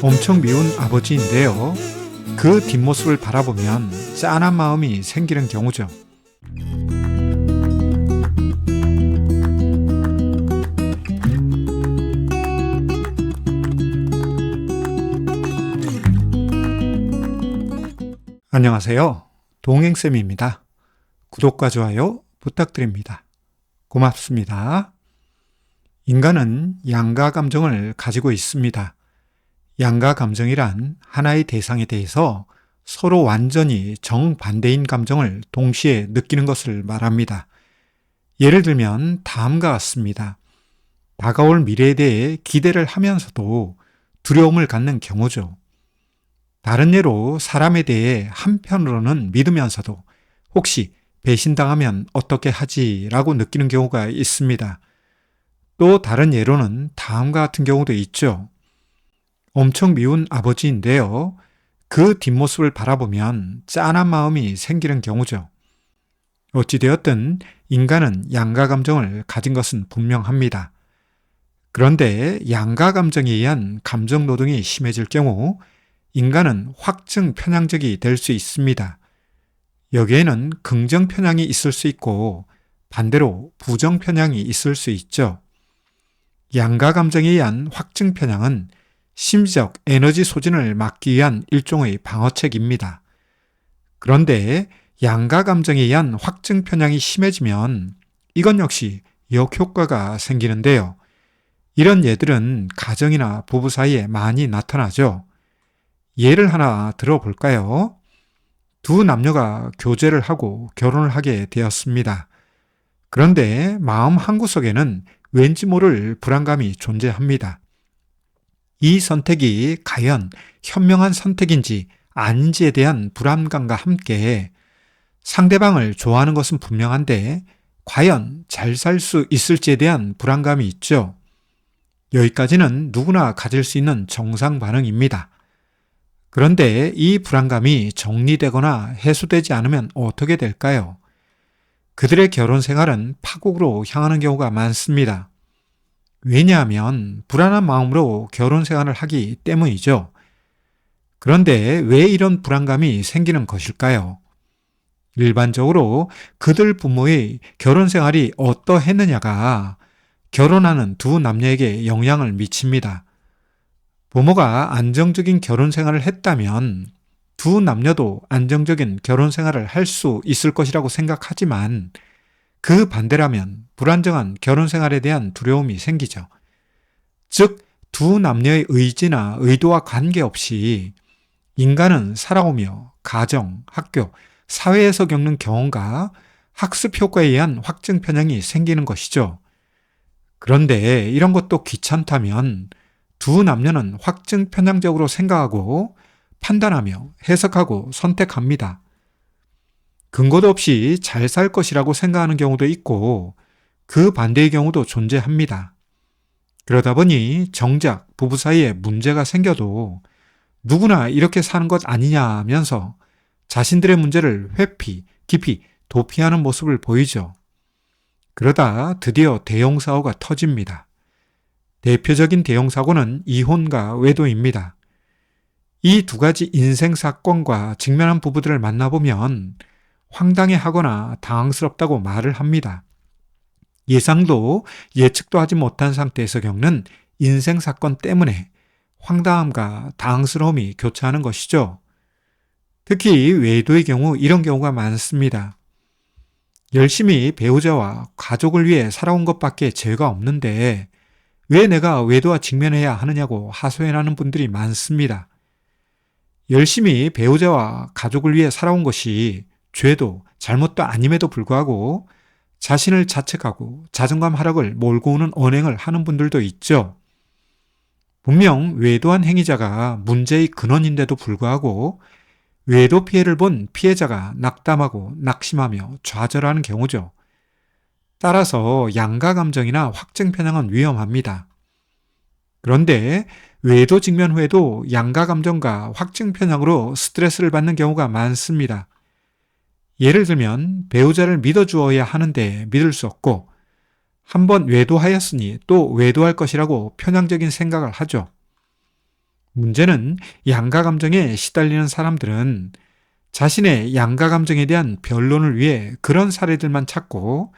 엄청 미운 아버지인데요. 그 뒷모습을 바라보면 짠한 마음이 생기는 경우죠. 안녕하세요. 동행쌤입니다. 구독과 좋아요 부탁드립니다. 고맙습니다. 인간은 양가 감정을 가지고 있습니다. 양가 감정이란 하나의 대상에 대해서 서로 완전히 정반대인 감정을 동시에 느끼는 것을 말합니다. 예를 들면 다음과 같습니다. 다가올 미래에 대해 기대를 하면서도 두려움을 갖는 경우죠. 다른 예로 사람에 대해 한편으로는 믿으면서도 혹시 배신당하면 어떻게 하지라고 느끼는 경우가 있습니다. 또 다른 예로는 다음과 같은 경우도 있죠. 엄청 미운 아버지인데요. 그 뒷모습을 바라보면 짠한 마음이 생기는 경우죠. 어찌되었든 인간은 양가 감정을 가진 것은 분명합니다. 그런데 양가 감정에 의한 감정 노동이 심해질 경우 인간은 확증 편향적이 될 수 있습니다. 여기에는 긍정 편향이 있을 수 있고 반대로 부정 편향이 있을 수 있죠. 양가 감정에 의한 확증 편향은 심리적 에너지 소진을 막기 위한 일종의 방어책입니다. 그런데 양가 감정에 의한 확증 편향이 심해지면 이건 역시 역효과가 생기는데요. 이런 예들은 가정이나 부부 사이에 많이 나타나죠. 예를 하나 들어볼까요? 두 남녀가 교제를 하고 결혼을 하게 되었습니다. 그런데 마음 한구석에는 왠지 모를 불안감이 존재합니다. 이 선택이 과연 현명한 선택인지 아닌지에 대한 불안감과 함께 상대방을 좋아하는 것은 분명한데 과연 잘 살 수 있을지에 대한 불안감이 있죠. 여기까지는 누구나 가질 수 있는 정상 반응입니다. 그런데 이 불안감이 정리되거나 해소되지 않으면 어떻게 될까요? 그들의 결혼 생활은 파국으로 향하는 경우가 많습니다. 왜냐하면 불안한 마음으로 결혼 생활을 하기 때문이죠. 그런데 왜 이런 불안감이 생기는 것일까요? 일반적으로 그들 부모의 결혼 생활이 어떠했느냐가 결혼하는 두 남녀에게 영향을 미칩니다. 부모가 안정적인 결혼 생활을 했다면 두 남녀도 안정적인 결혼 생활을 할 수 있을 것이라고 생각하지만 그 반대라면 불안정한 결혼 생활에 대한 두려움이 생기죠. 즉, 두 남녀의 의지나 의도와 관계없이 인간은 살아오며 가정, 학교, 사회에서 겪는 경험과 학습 효과에 의한 확증 편향이 생기는 것이죠. 그런데 이런 것도 귀찮다면 두 남녀는 확증 편향적으로 생각하고 판단하며 해석하고 선택합니다. 근거도 없이 잘 살 것이라고 생각하는 경우도 있고 그 반대의 경우도 존재합니다. 그러다 보니 정작 부부 사이에 문제가 생겨도 누구나 이렇게 사는 것 아니냐 하면서 자신들의 문제를 회피, 깊이 도피하는 모습을 보이죠. 그러다 드디어 대형 사고가 터집니다. 대표적인 대형 사고는 이혼과 외도입니다. 이 두 가지 인생 사건과 직면한 부부들을 만나보면 황당해 하거나 당황스럽다고 말을 합니다. 예상도 예측도 하지 못한 상태에서 겪는 인생 사건 때문에 황당함과 당황스러움이 교차하는 것이죠. 특히 외도의 경우 이런 경우가 많습니다. 열심히 배우자와 가족을 위해 살아온 것밖에 죄가 없는데 왜 내가 외도와 직면해야 하느냐고 하소연하는 분들이 많습니다. 열심히 배우자와 가족을 위해 살아온 것이 죄도 잘못도 아님에도 불구하고 자신을 자책하고 자존감 하락을 몰고 오는 언행을 하는 분들도 있죠. 분명 외도한 행위자가 문제의 근원인데도 불구하고 외도 피해를 본 피해자가 낙담하고 낙심하며 좌절하는 경우죠. 따라서 양가 감정이나 확증 편향은 위험합니다. 그런데 외도 직면 후에도 양가 감정과 확증 편향으로 스트레스를 받는 경우가 많습니다. 예를 들면 배우자를 믿어주어야 하는데 믿을 수 없고 한번 외도하였으니 또 외도할 것이라고 편향적인 생각을 하죠. 문제는 양가 감정에 시달리는 사람들은 자신의 양가 감정에 대한 변론을 위해 그런 사례들만 찾고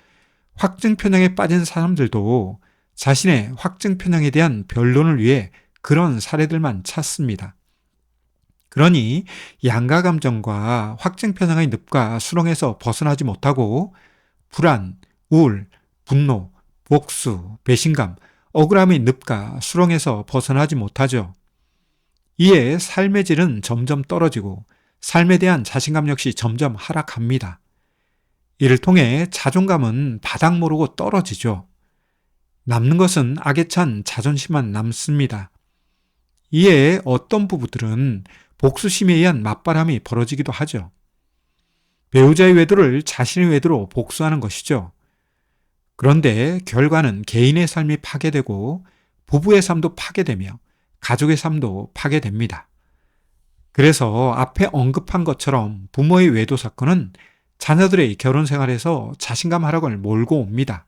확증 편향에 빠진 사람들도 자신의 확증 편향에 대한 변론을 위해 그런 사례들만 찾습니다. 그러니 양가 감정과 확증 편향의 늪과 수렁에서 벗어나지 못하고 불안, 우울, 분노, 복수, 배신감, 억울함의 늪과 수렁에서 벗어나지 못하죠. 이에 삶의 질은 점점 떨어지고 삶에 대한 자신감 역시 점점 하락합니다. 이를 통해 자존감은 바닥 모르고 떨어지죠. 남는 것은 악에 찬 자존심만 남습니다. 이에 어떤 부부들은 복수심에 의한 맞바람이 벌어지기도 하죠. 배우자의 외도를 자신의 외도로 복수하는 것이죠. 그런데 결과는 개인의 삶이 파괴되고 부부의 삶도 파괴되며 가족의 삶도 파괴됩니다. 그래서 앞에 언급한 것처럼 부모의 외도 사건은 자녀들의 결혼 생활에서 자신감 하락을 몰고 옵니다.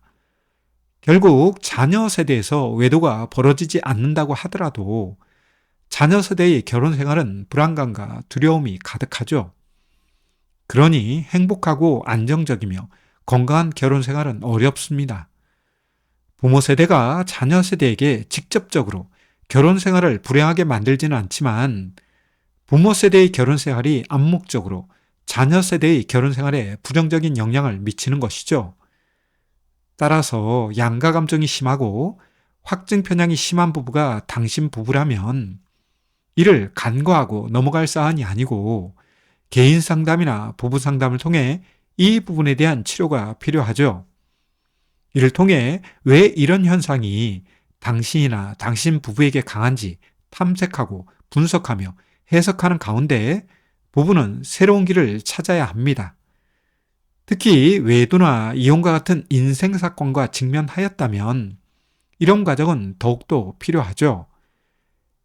결국 자녀 세대에서 외도가 벌어지지 않는다고 하더라도 자녀 세대의 결혼 생활은 불안감과 두려움이 가득하죠. 그러니 행복하고 안정적이며 건강한 결혼 생활은 어렵습니다. 부모 세대가 자녀 세대에게 직접적으로 결혼 생활을 불행하게 만들지는 않지만 부모 세대의 결혼 생활이 암묵적으로 자녀 세대의 결혼 생활에 부정적인 영향을 미치는 것이죠. 따라서 양가 감정이 심하고 확증 편향이 심한 부부가 당신 부부라면 이를 간과하고 넘어갈 사안이 아니고 개인 상담이나 부부 상담을 통해 이 부분에 대한 치료가 필요하죠. 이를 통해 왜 이런 현상이 당신이나 당신 부부에게 강한지 탐색하고 분석하며 해석하는 가운데 부부는 새로운 길을 찾아야 합니다. 특히 외도나 이혼과 같은 인생 사건과 직면하였다면 이런 과정은 더욱더 필요하죠.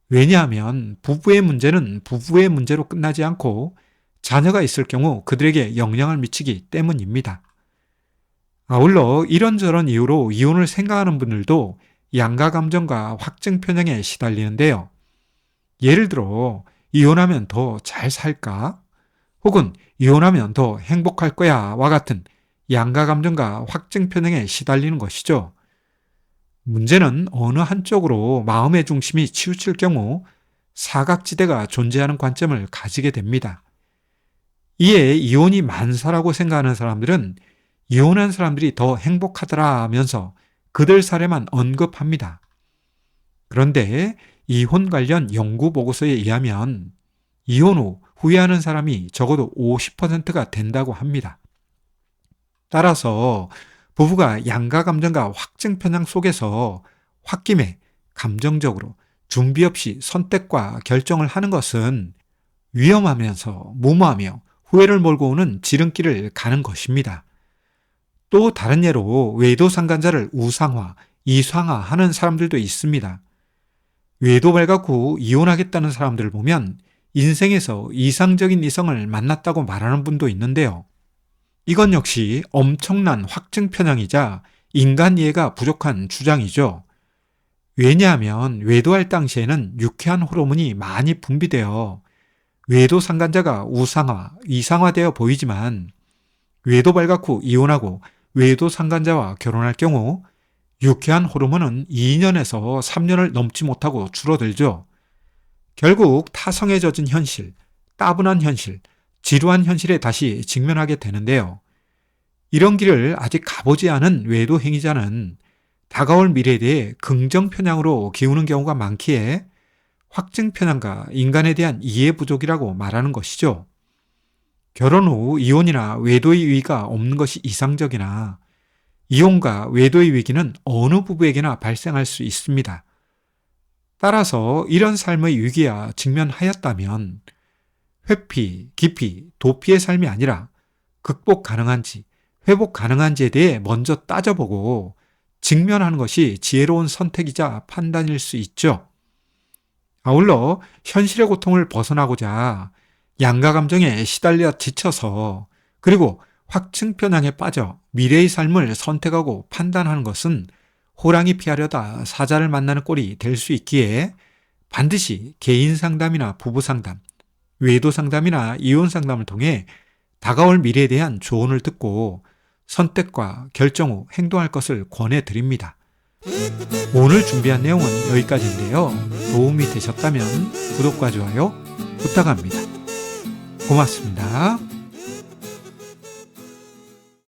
왜냐하면 부부의 문제는 부부의 문제로 끝나지 않고 자녀가 있을 경우 그들에게 영향을 미치기 때문입니다. 아울러 이런저런 이유로 이혼을 생각하는 분들도 양가 감정과 확증 편향에 시달리는데요. 예를 들어, 이혼하면 더 잘 살까? 혹은 이혼하면 더 행복할 거야 와 같은 양가 감정과 확증 편향에 시달리는 것이죠. 문제는 어느 한쪽으로 마음의 중심이 치우칠 경우 사각지대가 존재하는 관점을 가지게 됩니다. 이에 이혼이 만사라고 생각하는 사람들은 이혼한 사람들이 더 행복하더라 하면서 그들 사례만 언급합니다. 그런데 이혼 관련 연구 보고서에 의하면 이혼 후 후회하는 사람이 적어도 50%가 된다고 합니다. 따라서 부부가 양가 감정과 확증 편향 속에서 홧김에 감정적으로 준비 없이 선택과 결정을 하는 것은 위험하면서 무모하며 후회를 몰고 오는 지름길을 가는 것입니다. 또 다른 예로 외도 상간자를 우상화, 이상화 하는 사람들도 있습니다. 외도 후 이혼하겠다는 사람들을 보면 인생에서 이상적인 이성을 만났다고 말하는 분도 있는데요. 이건 역시 엄청난 확증 편향이자 인간 이해가 부족한 주장이죠. 왜냐하면 외도할 당시에는 유쾌한 호르몬이 많이 분비되어 외도 상간자가 우상화, 이상화되어 보이지만 외도 발각 후 이혼하고 외도 상간자와 결혼할 경우 유쾌한 호르몬은 2년에서 3년을 넘지 못하고 줄어들죠. 결국 타성에 젖은 현실, 따분한 현실, 지루한 현실에 다시 직면하게 되는데요. 이런 길을 아직 가보지 않은 외도 행위자는 다가올 미래에 대해 긍정 편향으로 기우는 경우가 많기에 확증 편향과 인간에 대한 이해 부족이라고 말하는 것이죠. 결혼 후 이혼이나 외도의 위기가 없는 것이 이상적이나 이혼과 외도의 위기는 어느 부부에게나 발생할 수 있습니다. 따라서 이런 삶의 위기와 직면하였다면 회피, 기피, 도피의 삶이 아니라 극복 가능한지, 회복 가능한지에 대해 먼저 따져보고 직면하는 것이 지혜로운 선택이자 판단일 수 있죠. 아울러 현실의 고통을 벗어나고자 양가 감정에 시달려 지쳐서 그리고 확증 편향에 빠져 미래의 삶을 선택하고 판단하는 것은 호랑이 피하려다 사자를 만나는 꼴이 될 수 있기에 반드시 개인 상담이나 부부 상담, 외도 상담이나 이혼 상담을 통해 다가올 미래에 대한 조언을 듣고 선택과 결정 후 행동할 것을 권해 드립니다. 오늘 준비한 내용은 여기까지인데요. 도움이 되셨다면 구독과 좋아요 부탁합니다. 고맙습니다.